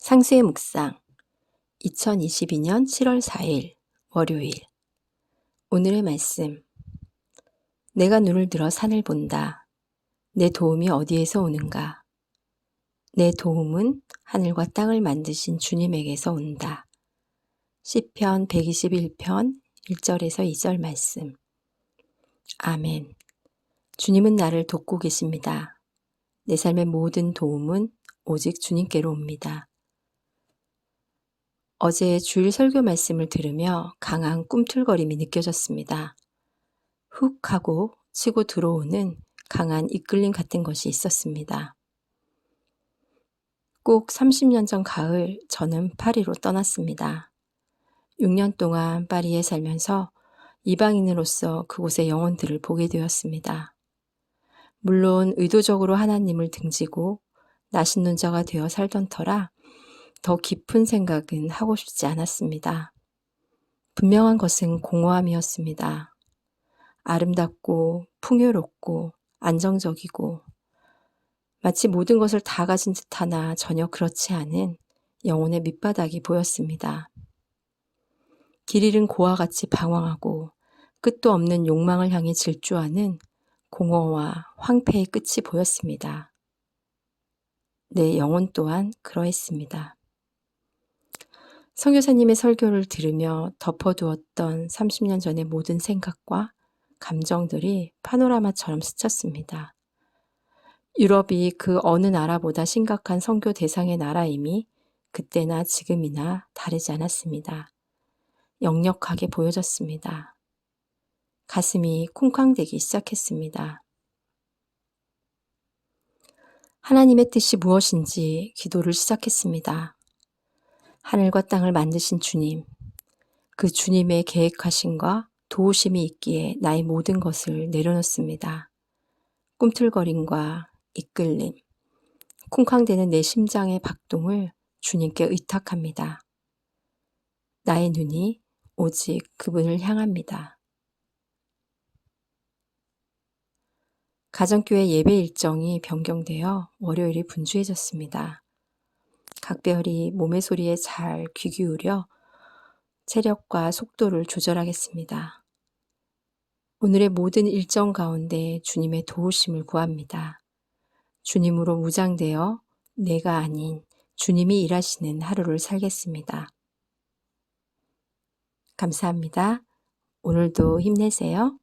상수의 묵상 2022년 7월 4일 월요일 오늘의 말씀 내가 눈을 들어 산을 본다. 내 도움이 어디에서 오는가? 내 도움은 하늘과 땅을 만드신 주님에게서 온다. 시편 121편 1절에서 2절 말씀 아멘 주님은 나를 돕고 계십니다. 내 삶의 모든 도움은 오직 주님께로 옵니다. 어제 주일 설교 말씀을 들으며 강한 꿈틀거림이 느껴졌습니다. 훅 하고 치고 들어오는 강한 이끌림 같은 것이 있었습니다. 꼭 30년 전 가을 저는 파리로 떠났습니다. 6년 동안 파리에 살면서 이방인으로서 그곳의 영혼들을 보게 되었습니다. 물론 의도적으로 하나님을 등지고 나신론자가 되어 살던 터라 더 깊은 생각은 하고 싶지 않았습니다. 분명한 것은 공허함이었습니다. 아름답고 풍요롭고 안정적이고 마치 모든 것을 다 가진 듯하나 전혀 그렇지 않은 영혼의 밑바닥이 보였습니다. 길 잃은 고와 같이 방황하고 끝도 없는 욕망을 향해 질주하는 공허와 황폐의 끝이 보였습니다. 내 영혼 또한 그러했습니다. 성교사님의 설교를 들으며 덮어두었던 30년 전의 모든 생각과 감정들이 파노라마처럼 스쳤습니다. 유럽이 그 어느 나라보다 심각한 선교 대상의 나라임이 그때나 지금이나 다르지 않았습니다. 역력하게 보여졌습니다. 가슴이 쿵쾅대기 시작했습니다. 하나님의 뜻이 무엇인지 기도를 시작했습니다. 하늘과 땅을 만드신 주님, 그 주님의 계획하심과 도우심이 있기에 나의 모든 것을 내려놓습니다. 꿈틀거림과 이끌림, 쿵쾅대는 내 심장의 박동을 주님께 의탁합니다. 나의 눈이 오직 그분을 향합니다. 가정교회 예배 일정이 변경되어 월요일이 분주해졌습니다. 각별히 몸의 소리에 잘 귀 기울여 체력과 속도를 조절하겠습니다. 오늘의 모든 일정 가운데 주님의 도우심을 구합니다. 주님으로 무장되어 내가 아닌 주님이 일하시는 하루를 살겠습니다. 감사합니다. 오늘도 힘내세요.